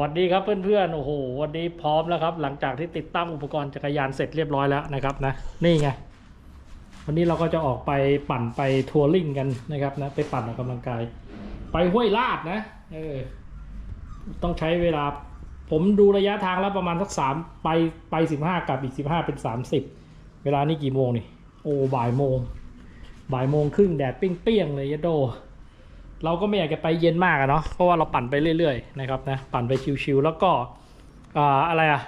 วัสดีครับเพื่อนๆ โอ้โห วันนี้พร้อมแล้วครับ หลังจากที่ติดตั้งอุปกรณ์จักรยานเสร็จเรียบร้อยแล้วนะครับนะ นี่ไง วันนี้เราก็จะออกไปปั่นไปทัวริ่งกันนะครับนะ ไปปั่นออกกำลังกาย ไปห้วยลาดนะ เออ ต้องใช้เวลา ผมดูระยะทางแล้วประมาณสักสามไปไปสิบห้ากลับอีกสิบห้าเป็นสามสิบ เวลานี้กี่โมงนี่ โอ้บ่ายโมง บ่ายโมงครึ่งแดดเปรี้ยงๆเลยยะโด เราก็ไม่อยากจะไปเย็นมากอะเนาะเพราะว่าเราปั่นไปเรื่อยๆนะครับนะปั่นไปชิวๆแล้วก็อ่าอะไรอะ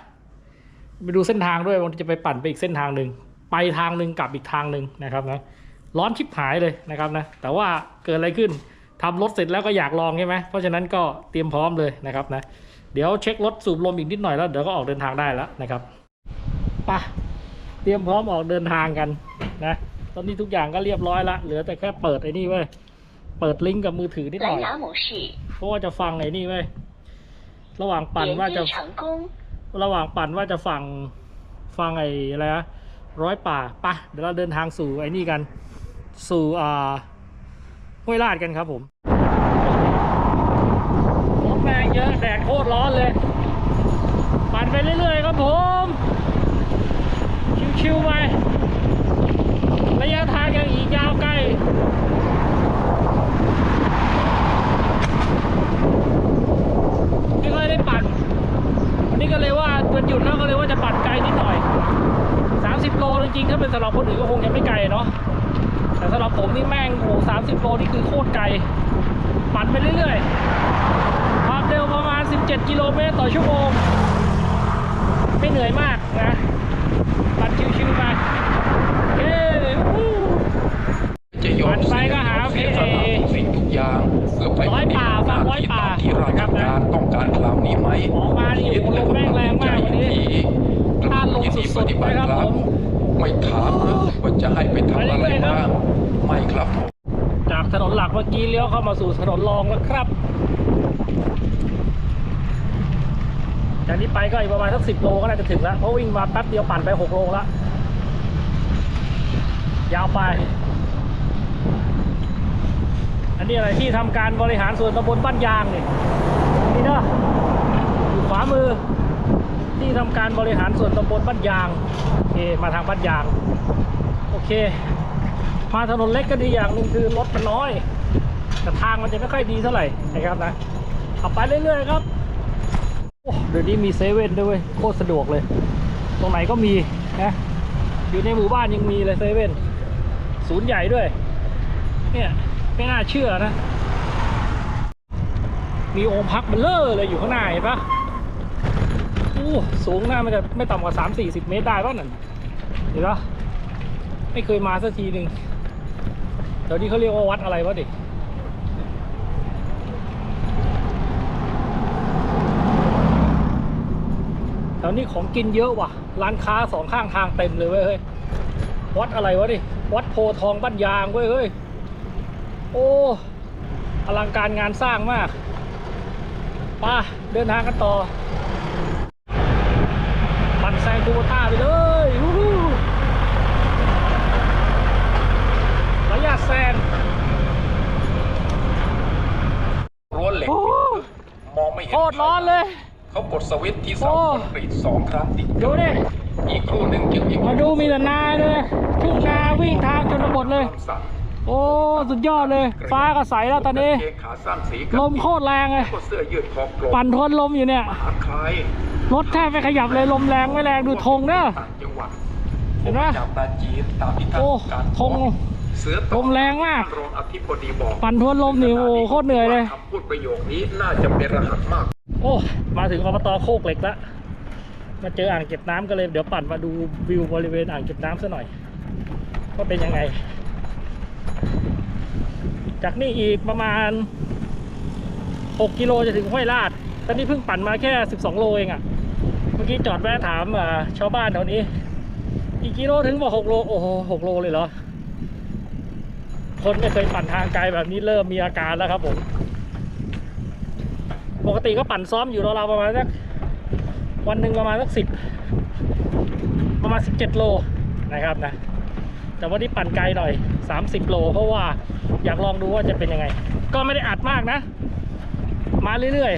ไปดูเส้นทางด้วยวันที่จะไปปั่นไปอีกเส้นทางหนึ่งไปทางหนึ่งกลับอีกทางหนึ่งนะครับนะร้อนชิบหายเลยนะครับนะแต่ว่าเกิดอะไรขึ้นทำรถเสร็จแล้วก็อยากลองใช่ไหมเพราะฉะนั้นก็เตรียมพร้อมเลยนะครับนะเดี๋ยวเช็ครถสูบลมอีกนิดหน่อยแล้วเดี๋ยวก็ออกเดินทางได้แล้วนะครับไปะเตรียมพร้อมออกเดินทางกันนะตอนนี้ทุกอย่างก็เรียบร้อยละเหลือแต่แค่เปิดไอ้นี่เว้ย เปิดลิงก์กับมือถือนิดหน่อยเพราะว่าจะฟังไอ้นี่ไว้ระหว่างปั่นว่าจะ ระหว่างปั่นว่าจะฟังฟังไอ้อะไรนะร้อยป่าปะเดี๋ยวเราเดินทางสู่ไอ้นี่กัน สู่อ่าห้วยลาดกันครับผมรมแรงเยอะแดดโคตรร้อนเลย ปั่นไปเรื่อยๆครับผม ชิวๆไประยะทางยังอีกยาวไกล ไม่ค่อยได้ปั่นวันนี้ก็เลยว่าวันหยุดแล้วก็เลยว่าจะปั่นไกลนิดหน่อย 30 โลจริงๆถ้าเป็นสำหรับคนอื่นก็คงยังไม่ไกลเนาะแต่สำหรับผมนี่แม่งโอ้โห30โลนี่คือโคตรไกลปั่นไปเรื่อยๆความเร็วประมาณ 17 กิโลเมตรต่อชั่วโมง ไม่เหนื่อยมากนะปั่นชิวๆไปเย้วู้ จะยอม ปั่นไปก็หา เสียสละ เอ ทุกสิ่งทุกอย่างเพื่อไป ร้อยป่าฟังร้อยป่า ตามที่ราชการต้องการคราว นี้ไหมออกมานี่โอ้โหลมแม่งแรงมากวันนี้ต้านลมยินดีสุปดๆฏิบัตินะครับครัผบมไม่ถามหรือว่าจะให้ไปทำอะไรไปเรื่อยๆครับบ้างไม่ครับผมจากถนนหลักเมื่อกี้เลี้ยวเข้ามาสู่ถนนรองแล้วครับ จากนี้ไปก็อีกประมาณสักสิบโลก็น่าจะถึงแล้วเพราะวิ่งมาแป๊บเดียวปั่นไปหกโลแล้วยาวไป อันนี้อะไรที่ทำการบริหารส่วนตำบลบ้านยางนี่นี่เนาะอยู่ข วามือ ที่ทำการบริหารส่วนตำบลบ้านยางโอเคมาทางบ้านยาง โอเค มาถนนเล็กก็ดีอย่างหนึ่งคือรถมันน้อย แต่ทางมันจะไม่ค่อยดีเท่าไหร่นะครับนะขับไปเรื่อยๆครับโอ้เดี๋ยวนี้มีเซเว่นด้วยโคตรสะดวกเลย ตรงไหนก็มีนะอยู่ในหมู่บ้านยังมีเลยเซเว่นศูนย์ใหญ่ด้วยเนี่ยไม่น่าเชื่อนะ มีองค์พักเบลเลอร์เลยอยู่ข้างหน้าเห็นปะ สูงน้ามันจะไม่ต่ำกว่า3 4 0เมตรได้ป่ะนั่นเห็นปะไม่เคยมาสักทีหนึ่งแถวนี้เขาเรียกว่าวัดอะไรวะดิแถวนี้ของกินเยอะว่ะ ร้านค้าสองข้างทางเต็มเลยเว้ยเฮ้ยวัดอะไรวะดิวัดโพธทองบ้านยางเว้ยเฮ้ยโอ้อลังการงานสร้างมากป่ะเดินทางกันต่อ ปั่นแซงคูต้าไปเลยวู้ฮู้ระยะแซงรั้วเหล็กมองไม่เห็นโคตรร้อนเลย เขากดสวิตช์ที่เสาโอ้คอนกรีตสองครั้งติดดูดิอีกครู่หนึ่งจึงอีกมาดูมีแต่นาเลยทุ่งนาวิ่งทางชนบทเลย โอ้ สุดยอดเลย ฟ้าก็ใสแล้วตอนนี้กางเกงขาสั้นสีลมโคตรแรงเลยก็เสื้อยืดคอกลมปั่นทวนลมอยู่เนี่ยมหาใครรถแทบไม่ขยับเลยลมแรงไม่แรงดูธงเนอะต่างจังหวัดเห็นไหมจากปราจีนตามที่ท่านโอ้การธงเสือลมแรงมากรองอธิบดีบอกปั่นทวนลมนี่โอ้โคตรเหนื่อยเลยคำพูดประโยคนี้น่าจะเป็นรหัสมาก โอ้ มาถึงอบตโคกเหล็กแล้วมาเจออ่างเก็บน้ำกันเลยเดี๋ยวปั่นมาดูวิวบริเวณอ่างเก็บน้ำซะหน่อยว่าเป็นยังไง จากนี่อีกประมาณ 6 กิโลจะถึงห้วยลาด ตอนนี้เพิ่งปั่นมาแค่ 12 โลเองอะ่ะ เมื่อกี้จอดแวะถามชาวบ้านแถวนี้ อีกกิโลถึงบอก6โล โอ้โห6โลเลยเหรอ คนไม่เคยปั่นทางไกลแบบนี้เริ่มมีอาการแล้วครับผม ปกติก็ปั่นซ้อมอยู่ราวๆประมาณสักวันหนึ่งประมาณสักสิบประมาณสิบเจ็ดโลนะครับนะแต่วันนี้ปั่นไกลหน่อย 30 โล เพราะว่า อยากลองดูว่าจะเป็นยังไง ก็ไม่ได้อัดมากนะ มาเรื่อย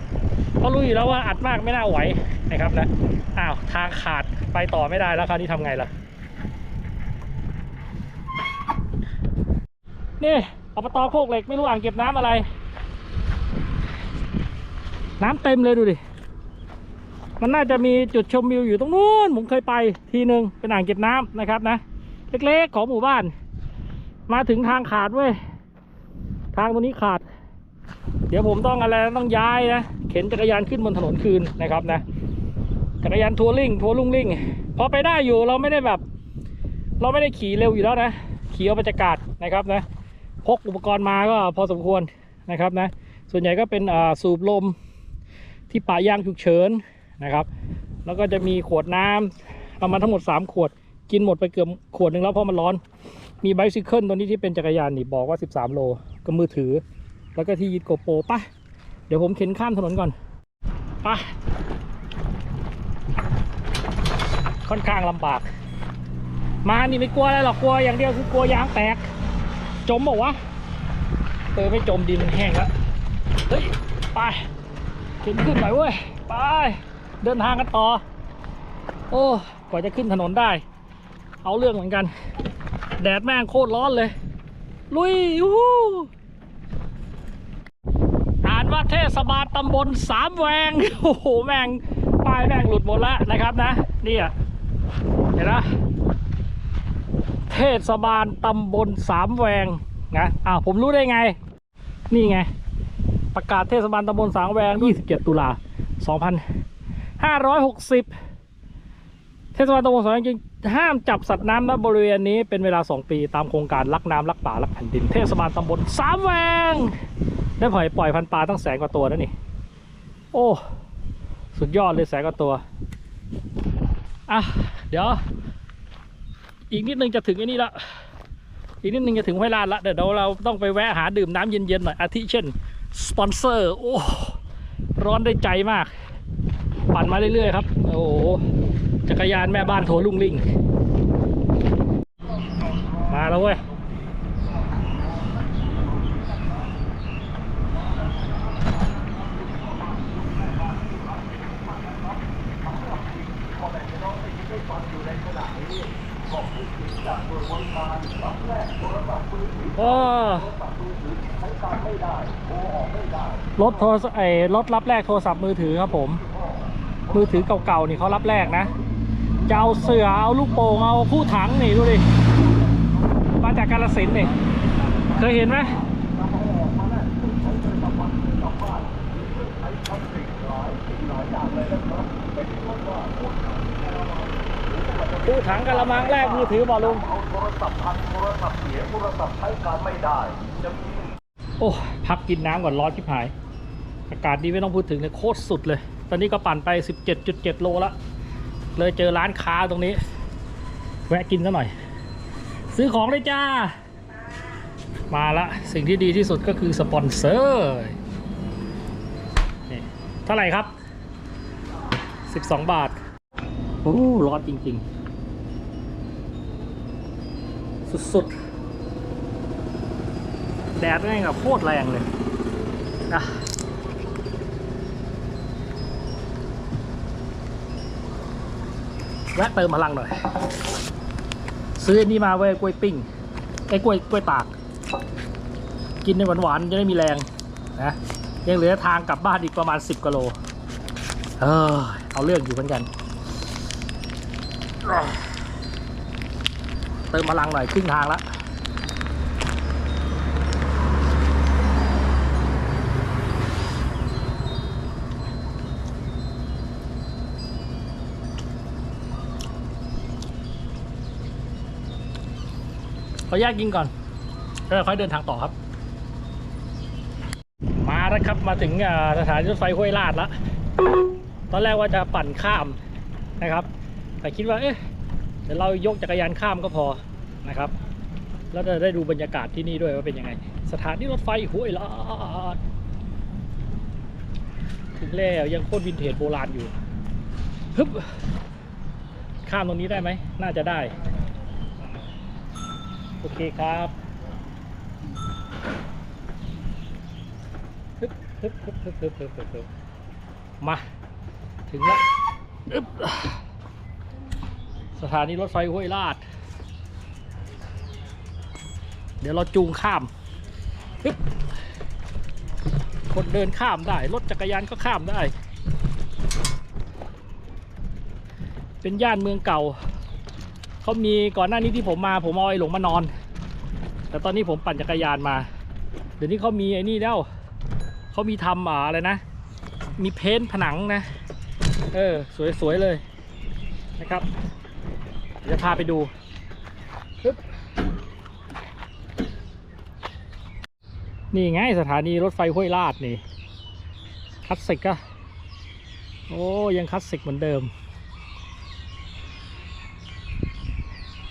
ๆเพราะรู้อยู่แล้วว่าอัดมากไม่น่าไหวนะครับนะอ้าวทางขาดไปต่อไม่ได้แล้วคราวนี้ทำไงล่ะนี่อบตโคกเหล็กไม่รู้อ่างเก็บน้ำอะไร น้ำเต็มเลยดูดิมันน่าจะมีจุดชมวิวอยู่ตรงนู้นผมเคยไปทีหนึ่งเป็นอ่างเก็บน้ำนะครับนะ เล็กๆของหมู่บ้าน มาถึงทางขาดเว้ย ทางตรงนี้ขาด เดี๋ยวผมต้องอะไรต้องย้ายนะ เข็นจักรยานขึ้นบนถนนคืนนะครับนะ จักรยานทัวริงทัวรุ่งริ่ง พอไปได้อยู่เราไม่ได้แบบ เราไม่ได้ขี่เร็วอยู่แล้วนะ ขี่เอาบรรยากาศนะครับนะ พกอุปกรณ์มาก็พอสมควรนะครับนะ ส่วนใหญ่ก็เป็นอ่าสูบลมที่ป่ายางฉุกเฉินนะครับ แล้วก็จะมีขวดน้ำเอามาทั้งหมด 3 ขวด กินหมดไปเกือบขวดหนึ่งแล้วเพราะมันร้อน มีไบซิเคิลตัวนี้ที่เป็นจักรยานนี่บอกว่า 13 โลก็มือถือ แล้วก็ที่ยึดโกโปรปะเดี๋ยวผมเข็นข้ามถนนก่อนปะค่อนข้างลำบาก มานี่ไม่กลัวอะไรหรอกกลัวอย่างเดียวคือกลัวยางแตก จมบอกวะเออไม่จมดินมันแห้งแล้วเฮ้ยไปเขึ้นขึ้นหน่อยเว้ยไปเดินทางกันต่อ โอ้กว่าจะขึ้นถนนได้ เอาเรื่องเหมือนกัน แดดแม่งโคตรร้อนเลย ลุยยูฮูอ่านว่าเทศบาลตำบลสามแวง โอ้โห แม่งป้ายแม่งหลุดหมดแล้วนะครับนะ นี่อะ เห็นนะเทศบาลตำบลสามแวงนะอ้าวผมรู้ได้ไง นี่ไง ประกาศเทศบาลตำบลสามแวง 27 ตุลา 2560 เทศบาลตำบลสามแวงจึง ห้ามจับสัตว์น้ำณบริเวณนี้เป็นเวลา 2 ปีตามโครงการรักน้ำรักป่ารักแผ่นดินเทศบาลตำบลสามแวง ได้ปล่อยปล่อยพันธุ์ปลาตั้งแสนกว่าตัวแล้วนี่ โอ้ สุดยอดเลยแสนกว่าตัว อะ เดี๋ยว อีกนิดนึงจะถึงไอ้นี่ละอีกนิดนึงจะถึงห้วยลาดละเดี๋ยวเราต้องไปแวะหาดื่มน้ำเย็นๆหน่อยอาทิเช่นสปอนเซอร์โอ้ร้อนได้ใจมาก ปั่นมาเรื่อยๆครับ โอ้ จักรยานแม่บ้านโถลุงลิง มาแล้วเว้ย ก็รถโทรไอ้รถรับแรกโทรศัพท์มือถือครับผม มือถือเก่าๆนี่เขารับแรกนะ จะเอาเสือเอาลูกโป่งเอาคู่ถังนี่ดูดิมาจากกาลสินนี่เคยเห็นไหมคู่ถังกระมังแรกมือถือบอกลุงโทรศัพท์พังโทรศัพท์เสียโทรศัพท์ใช้การไม่ได้จะมีโอ้พักกินน้ำก่อนร้อนชิบหาย อากาศดีไม่ต้องพูดถึงเลยโคตรสุดเลย ตอนนี้ก็ปั่นไป 17.7 โลละ เลยเจอร้านค้าตรงนี้ แวะกินซะหน่อย ซื้อของเลยจ้า มาละ สิ่งที่ดีที่สุดก็คือสปอนเซอร์นี่เท่าไหร่ครับ 12 บาท โอ้ร้อนจริง ๆ สุด ๆ แดดแม่งแบบโคตรแรงเลยนะ แวะเติมพลังหน่อย ซื้อนี่มาเว้ยกล้วยปิ้งไอ้กล้วยกล้วยตาก กินในหวานๆจะได้มีแรงนะยังเหลือทางกลับบ้านอีกประมาณ 10กิโลเออเอาเรื่องอยู่เหมือนกัน เติมพลังหน่อยครึ่งทางแล้ว ออนุญาตกินก่อนแล้วค่อยเดินทางต่อครับ มาแล้วครับมาถึงสถานีรถไฟห้วยลาดแล้วตอนแรกว่าจะปั่นข้ามนะครับ แต่คิดว่าเอ๊ะเดี๋ยวเรายกจักรยานข้ามก็พอนะครับ แล้วจะได้ดูบรรยากาศที่นี่ด้วยว่าเป็นยังไง สถานีรถไฟห้วยลาดถึงแล้วยังโคตรวินเทจโบราณอยู่ฮึบข้ามตรงนี้ได้ไหม น่าจะได้ โอเคครับฮึบฮึบฮึบฮึบฮึบฮึบฮึบฮึบมา ถึงแล้วอึบสถานีรถไฟห้วยลาด เดี๋ยวเราจูงข้ามอึบคนเดินข้ามได้ รถจักรยานก็ข้ามได้ เป็นย่านเมืองเก่า เขามีก่อนหน้านี้ที่ผมมาผมเอาไอ้หลงมานอน แต่ตอนนี้ผมปั่นจักรยานมา เดี๋ยวนี้เขามีไอ้นี่แล้วเขามีทำอ่าอะไรนะ มีเพ้นผนังนะ เออ สวยๆเลยนะครับเดี๋ยวพาไปดูนี่ไงสถานีรถไฟห้วยลาดนี่คลาสสิกอะโอ้ยังคลาสสิกเหมือนเดิม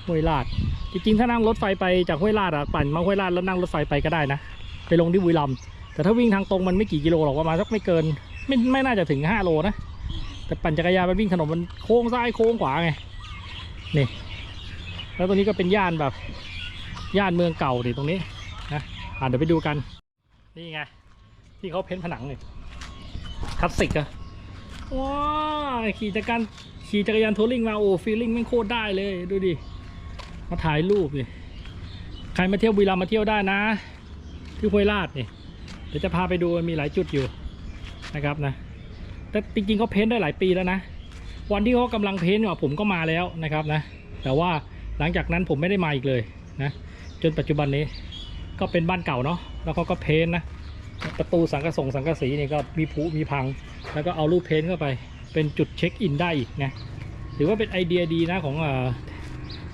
ห้วยลาด จริงๆ ถ้านั่งรถไฟไปจากห้วยลาดอะปั่นมาห้วยลาดแล้วนั่งรถไฟไปก็ได้นะ ไปลงที่บุรีรัมย์แต่ถ้าวิ่งทางตรงมันไม่กี่กิโลหรอกประมาณสักไม่เกิน ไม่ไม่น่าจะถึง 5 โลนะ แต่ปั่นจักรยานมันวิ่งถนนมันโค้งซ้ายโค้งขวาไงนี่แล้วตรงนี้ก็เป็นย่านแบบย่านเมืองเก่าดิตรงนี้นะอ่าเดี๋ยวไปดูกันนี่ไงที่เขาเพ้นผนังนี่คลาสสิกอะว้าวขี่จักรยานขี่จักรยานทัวริงมาโอ้ฟีลลิ่งแม่งโคตรได้เลยดูดิ มาถ่ายรูปดิใครมาเที่ยวบุรีรัมย์มาเที่ยวได้นะ ที่ห้วยลาดนี่เดี๋ยวจะพาไปดูมีหลายจุดอยู่นะครับนะ แต่จริงๆเขาเพ้นได้หลายปีแล้วนะ วันที่เขากำลังเพ้นท์อยู่อะผมก็มาแล้วนะครับนะ แต่ว่าหลังจากนั้นผมไม่ได้มาอีกเลยนะ จนปัจจุบันนี้ก็เป็นบ้านเก่าเนาะแล้วเขาก็เพ้นนะประตูสังกะสงสังกะสีนี่ก็มีผุมีพัง แล้วก็เอารูปเพ้นเข้าไป เป็นจุดเช็คอินได้อีกนะถือว่าเป็นไอเดียดีนะของเอ่อ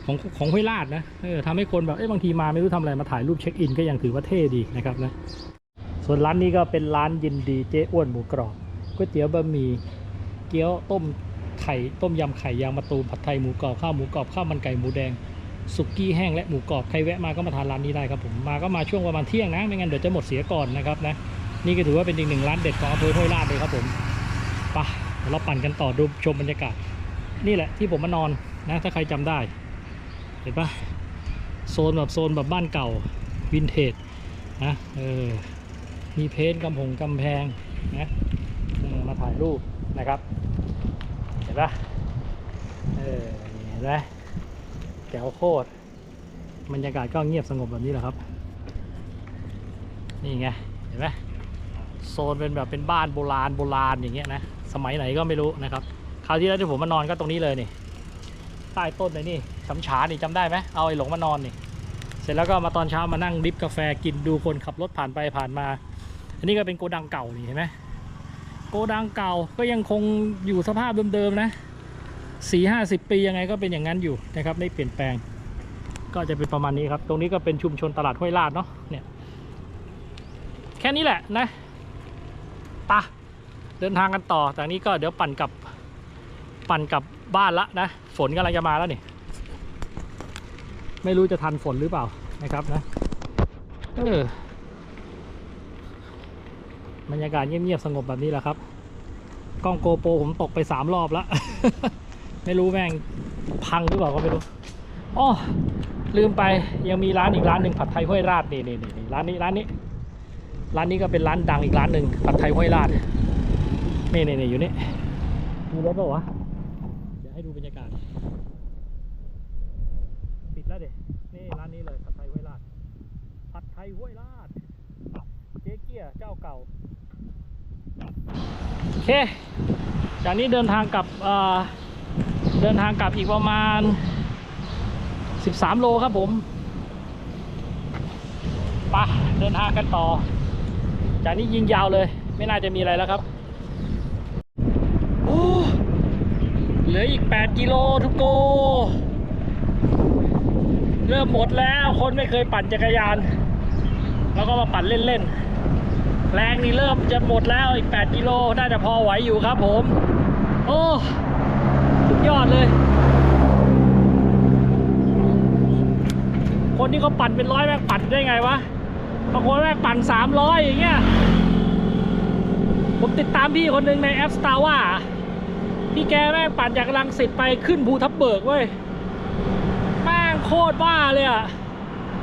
ของของห้วยลาดนะเออทำให้คนแบบเอ้บางทีมาไม่รู้ทำอะไรมาถ่ายรูปเช็คอินก็ยังถือว่าเท่ดีนะครับนะส่วนร้านนี้ก็เป็นร้านยินดีเจ๊อ้วนหมูกรอบก๋วยเตี๋ยวบะหมี่เกี๊ยวต้มไข่ต้มยำไข่ยางมะตูมผัดไทยหมูกรอบข้าวหมูกรอบข้าวมันไก่หมูแดงสุกี้แห้งและหมูกรอบใครแวะมาก็มาทานร้านนี้ได้ครับผมมาก็มาช่วงประมาณเที่ยงนะไม่งั้นเดี๋ยวจะหมดเสียก่อนนะครับนะนี่ก็ถือว่าเป็นอีกหนึ่งร้านเด็ดของอำเภอห้วยลาดเลยครับผมไปะเดี๋ยวเราปั่นกันต่อดูชมบรรยากาศ นี่แหละที่ผมมานอนนะถ้าใครจำได้ เห็นปะโซนแบบโซนแบบบ้านเก่าวินเทจนะเออมีเพนกำพงกำแพงนะออมาถ่ายรูปนะครับ เห็นปะเออเห็นไหมแจ๋วโคตรบรรยากาศก็เงียบสงบแบบนี้แหละครับ นี่ไง เห็นไหมโซนเป็นแบบเป็นบ้านโบราณโบราณอย่างเงี้ยนะ สมัยไหนก็ไม่รู้นะครับ คราวที่แล้วที่ผมมานอนก็ตรงนี้เลยนี่ ต้ต้นเลยนี่ช้ำฉานี่จำได้ไหมเอาไอ้หลงมานอนนี่ เสร็จแล้วก็มาตอนเช้ามานั่งดริฟกาแฟกินดูคนขับรถผ่านไปผ่านมา อันนี้ก็เป็นโกดังเก่านี่เห็นไหมโกดังเก่าก็ยังคงอยู่สภาพเดิมๆนะสี่ห้าสิบปียังไงก็เป็นอย่างนั้นอยู่นะครับไม่เปลี่ยนแปลง ก็จะเป็นประมาณนี้ครับ ตรงนี้ก็เป็นชุมชนตลาดห้วยลาดเนาะเนี่ยแค่นี้แหละนะปะเดินทางกันต่อจากนี้ก็เดี๋ยวปั่นกับปั่นกับ บ้านละนะ ฝนกำลังจะมาแล้วนี่ ไม่รู้จะทันฝนหรือเปล่านะครับนะเออบรรยากาศเงียบๆสงบแบบนี้แหละครับ กล้องโกโปรผมตกไปสามรอบแล้ว ไม่รู้แม่งพังหรือเปล่าก็ไม่รู้อ๋อลืมไปยังมีร้านอีกร้านหนึ่งผัดไทยห้วยราดนี่นี่นี่ร้านนี้ร้านนี้ ร้านนี้ก็เป็นร้านดังอีกร้านหนึ่งผัดไทยห้วยราดนี่นี่นี่อยู่นี่มีรถปล่าวะเดี๋ยวให้ดูบรรยากาศ ปิดแล้วเด็นี่ร้านนี้เลยผัดไทยห้วยลาด ผัดไทยห้วยลาด เจ๊เกียเจ้าเก่า โอเค จากนี้เดินทางกลับเดินทางกลับอีกประมาณ 13 โลครับผมไปะเดินทางกันต่อ จากนี้ยิงยาวเลย ไม่น่าจะมีอะไรแล้วครับโอ้เหลืออีก 8 กิโลทุกโก เริ่มหมดแล้วคนไม่เคยปั่นจักรยาน แล้วก็มาปั่นเล่นๆ แรงนี่เริ่มจะหมดแล้วอีก 8 กิโลน่าจะพอไหวอยู่ครับผม โอ้สุดยอดเลย คนที่เขาปั่นเป็นร้อยแม่งปั่นได้ไงวะบางคนแม่งปั่น 300 อย่างเงี้ยผมติดตามพี่คนหนึ่งในแอป Star ว่าพี่แกแม่งปั่นจากลังสิตไปขึ้นภูทับเบิกเว้ยแม่งโคตรบ้าเลยอะ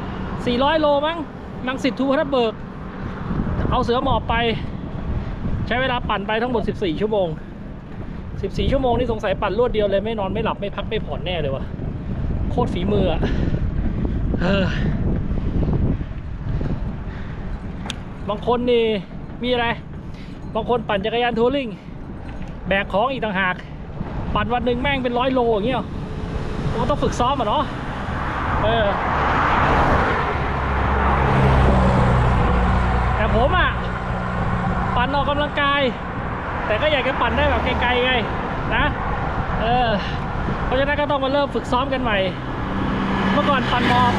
400 โลมั้งนังสิตทูพัทเบิก เอาเสือหมอบไป ใช้เวลาปั่นไปทั้งหมด 14 ชั่วโมง 14 ชั่วโมงนี่สงสัยปั่นรวดเดียวเลยไม่นอนไม่หลับไม่พักไม่ผ่อนแน่เลยวะโคตรฝีมืออะเออบางคนนี่มีอะไร บางคนปั่นจักรยานทัวริงแบกของอีกต่างหาก ปั่นวันหนึ่งแม่งเป็นร้อยโลอย่างเงี้ยมันต้องฝึกซ้อมอะเนาะเออ แต่ผมอะ ปั่นออกกำลังกาย แต่ก็อยากจะปั่นได้แบบไกลๆไงนะเออเพราะฉะนั้นก็ต้องมาเริ่มฝึกซ้อมกันใหม่ เมื่อก่อนปั่นมอบ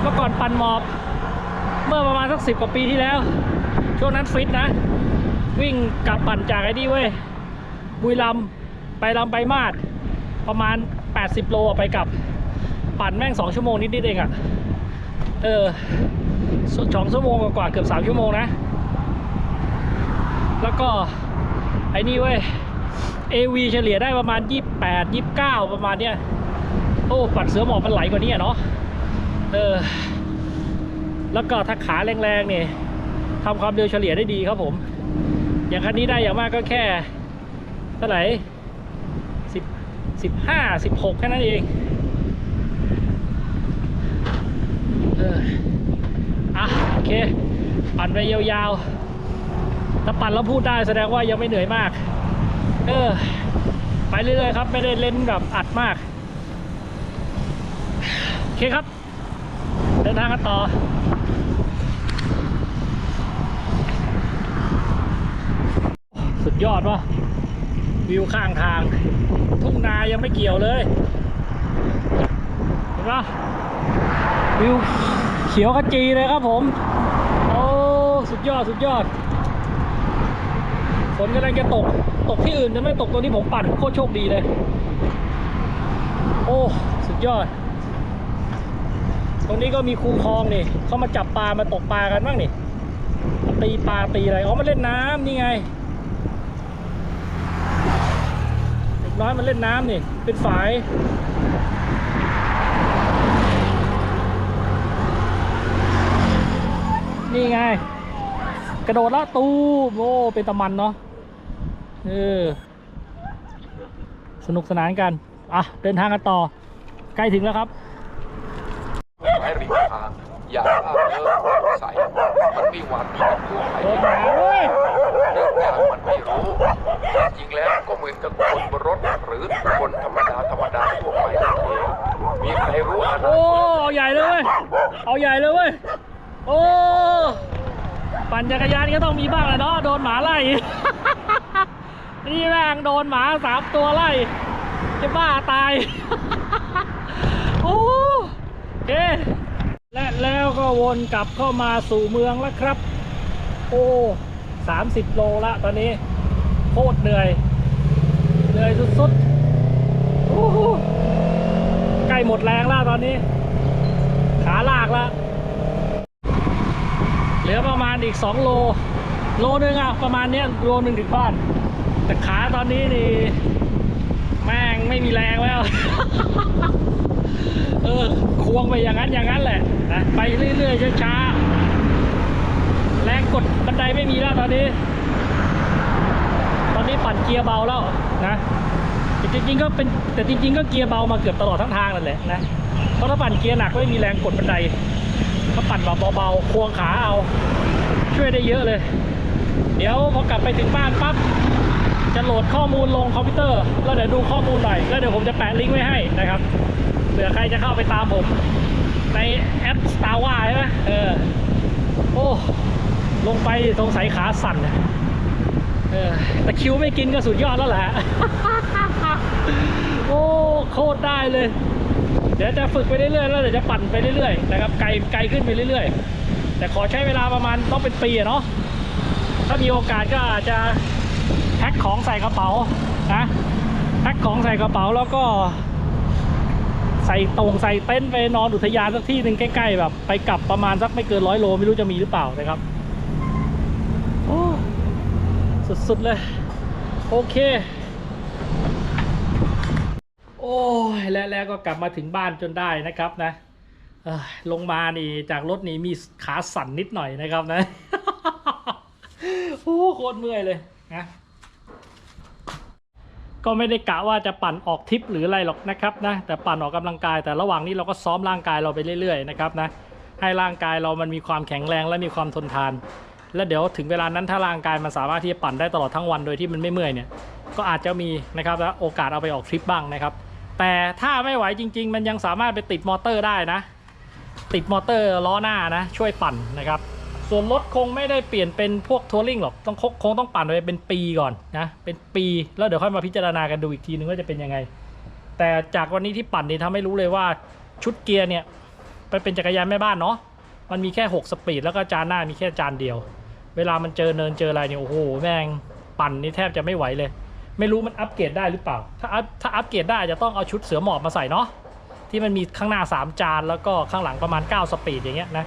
เมื่อก่อนปั่นมอบ เมื่อประมาณสักสิบกว่าปีที่แล้ว ช่วงนั้นฟิตนะ วิ่งกลับปั่นจากไอ้นี่เว้ยบุรีรัมย์ไปลำไปมาดประมาณ 80 โลไปกลับ ปั่นแม่ง 2 ชั่วโมงนิดๆเองอะเออ สองชั่วโมงกว่าเกือบ3ชั่วโมงนะ แล้วก็ไอ้นี่เว้ย AV เฉลี่ยได้ประมาณ 28 29 ประมาณเนี้ย โอ้ปั่นเสือหมอบมันไหลกว่านี้เนาะเออแล้วก็ถ้าขาแรงๆเนี่ยทำความเร็วเฉลี่ยได้ดีครับผม อย่างคันนี้ได้อย่างมากก็แค่เท่าไหร่สิบสิบห้าสิบหกแค่นั้นเองเออ เค ปั่นไปยาวๆ ถ้าปั่นแล้วพูดได้แสดงว่ายังไม่เหนื่อยมาก เออ ไปเรื่อยๆครับ ไม่ได้เล่นแบบอัดมาก โอเคครับ เดินทางกันต่อสุดยอดวะวิวข้างทาง ทุ่งนายังไม่เกี่ยวเลย เห็นปะวิว ขียวขจีเลยครับผม โอ้สุดยอดสุดยอดฝนกำลังจะตกตกที่อื่นจะไม่ตกตรงที่ผมปั่นโคตรโชคดีเลย โอ้สุดยอด ตรงนี้ก็มีคูคลองนี่เขามาจับปลามาตกปลากันบ้างนี่ตีปลาตีอะไรอ๋อมาเล่นน้ำนี่ไงเด็กน้อยมันเล่นน้ำนี่เป็นฝาย นี่ไง กระโดดแล้วตูมโอ้เป็นตะมันเนาะเออสนุกสนานกัน อะ เดินทางกันต่อ ใกล้ถึงแล้วครับไม้ริมทางอย่าอ้าเลิกใสมันมีหวานมีตัวใครรถมาเว้ยเรื่องอย่างมันไม่รู้ จริงแล้วก็เหมือนกับคนบนรถหรือคนธรรมดาธรรมดาทั่วไปนั่นเองมีใครรู้อนาโอ้คตเอาใหญ่เลยเว้ยเอาใหญ่เลยเว้ย โอ้ ปั่นจักรยานก็ต้องมีบ้างแหละเนาะโดนหมาไล่ นี่แม่งโดนหมาสามตัวไล่จะบ้าตาย โอ้โอเคและแล้วก็วนกลับเข้ามาสู่เมืองแล้วครับ โอ้สามสิบโลละตอนนี้ โคตรเหนื่อย เหนื่อยสุดๆใกล้หมดแรงแล้วตอนนี้ ขาลากแล้ว ลือประมาณอีก 2 โล โลนึงอะประมาณเนี้ยโลนึงถึงบ้าน แต่ขาตอนนี้นี่แม่งไม่มีแรงแล้ว เออควงไปอย่างนั้นอย่างนั้นแหละนะไปเรื่อยๆช้าๆแรงกดบันไดไม่มีแล้วตอนนี้ ตอนนี้ปั่นเกียร์เบาแล้วนะแต่จริงๆก็เป็นแต่จริง ๆ ก็เกียร์เบามาเกือบตลอดทั้งทางนั่นแหละนะเพราะถ้าปั่นเกียร์หนักก็ไม่มีแรงกดบันได ถ้าปั่นแบบเบาๆควงขาเอา ช่วยได้เยอะเลย เดี๋ยวพอกลับไปถึงบ้านปั๊บจะโหลดข้อมูลลงคอมพิวเตอร์ แล้วเดี๋ยวดูข้อมูลหน่อย แล้วเดี๋ยวผมจะแปะลิงก์ไว้ให้นะครับเผื่อใครจะเข้าไปตามผม ในแอป Star w a r ใช่ไหมเออ โอ้ ลงไปสงสัยขาสั่นเออแต่คิวไม่กินก็สุดยอดแล้วแหละ โอ้ โคตรได้เลย เดี๋ยวจะฝึกไปเรื่อยๆแล้วเดี๋ยวจะปั่นไปเรื่อยๆนะครับไกลไกลขึ้นไปเรื่อยๆ แต่ขอใช้เวลาประมาณต้องเป็นปีเนาะถ้ามีโอกาสก็อาจจะแพ็คของใส่กระเป๋านะแพ็คของใส่กระเป๋าแล้วก็ ใส่ตรงใส่เต็นท์ไปนอนอุทยานสักที่หนึ่งใกล้ๆแบบ ไปกลับประมาณสักไม่เกินร้อยโลไม่รู้จะมีหรือเปล่านะครับโอ้สุดๆเลย โอเค อ้ยและแล้วก็กลับมาถึงบ้านจนได้นะครับนะลงมานี่จากรถนี่มีขาสั่นนิดหน่อยนะครับนะโอ้โคตรเมื่อยเลยนะก็ไม่ได้กะว่าจะปั่นออกทริปหรืออะไรหรอกนะครับนะแต่ปั่นออกกำลังกายแต่ระหว่างนี้เราก็ซ้อมร่างกายเราไปเรื่อยๆนะครับนะให้ร่างกายเรามันมีความแข็งแรงและมีความทนทาน แล้วเดี๋ยวถึงเวลานั้นถ้าร่างกายมันสามารถที่จะปั่นได้ตลอดทั้งวันโดยที่มันไม่เมื่อยเนี่ยก็อาจจะมีนะครับแล้วโอกาสเอาไปออกทริปบ้างนะครับ แต่ถ้าไม่ไหวจริง ๆ มันยังสามารถไปติดมอเตอร์ได้นะ ติดมอเตอร์ล้อหน้านะ ช่วยปั่นนะครับ ส่วนรถคงไม่ได้เปลี่ยนเป็นพวกทัวริงหรอกต้องคงต้องปั่นไปเป็นปีก่อนนะเป็นปีแล้วเดี๋ยวค่อยมาพิจารณากันดูอีกทีนึงว่าจะเป็นยังไง แต่จากวันนี้ที่ปั่นนี่ทำให้รู้เลยว่าชุดเกียร์เนี่ยไปเป็นจักรยานแม่บ้านเนาะมันมีแค่ 6 สปีดแล้วก็จานหน้ามีแค่จานเดียว เวลามันเจอเนินเจออะไรเนี่ยโอ้โหแม่งปั่นนี่แทบจะไม่ไหวเลย ไม่รู้มันอัปเกรดได้หรือเปล่า ถ้าอัพถ้าอัปเกรดได้จะต้องเอาชุดเสือหมอบมาใส่เนาะที่มันมีข้างหน้า 3 จานแล้วก็ข้างหลังประมาณ 9 สปีดอย่างเงี้ยนะ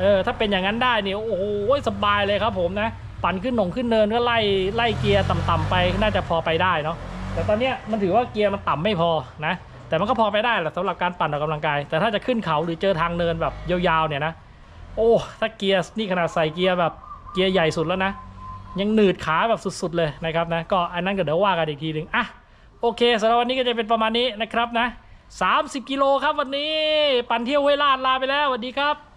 เออถ้าเป็นอย่างนั้นได้เนี่ยโอ้โหสบายเลยครับผมนะ ปั่นขึ้นหนงขึ้นเนินก็ไล่ไล่เกียร์ต่ำๆไปน่าจะพอไปได้เนาะแต่ตอนเนี้ยมันถือว่าเกียร์มันต่ำไม่พอนะแต่มันก็พอไปได้แหละสำหรับการปั่นออกกำลังกาย แต่ถ้าจะขึ้นเขาหรือเจอทางเนินแบบยาวๆเนี่ยนะ โอ้ถ้าเกียร์นี่ขนาดใส่เกียร์แบบเกียร์ใหญ่สุดแล้วนะ ยังหนืดขาแบบสุดๆเลยนะครับนะก็อันนั้นก็เดี๋ยวว่ากันอีกทีหนึ่งอะโอเคสำหรับวันนี้ก็จะเป็นประมาณนี้นะครับนะ30 กิโลครับวันนี้ ปั่นเที่ยวเวลาลาไปแล้วสวัสดีครับ